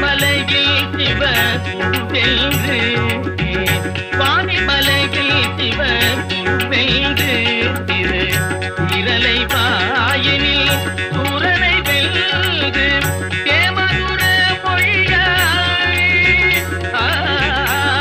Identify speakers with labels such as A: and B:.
A: மலையில் சிவ சென்று சுவாமி மலையில் சிவ வென்று திரு இரலை வாயினில் சூரனை வென்று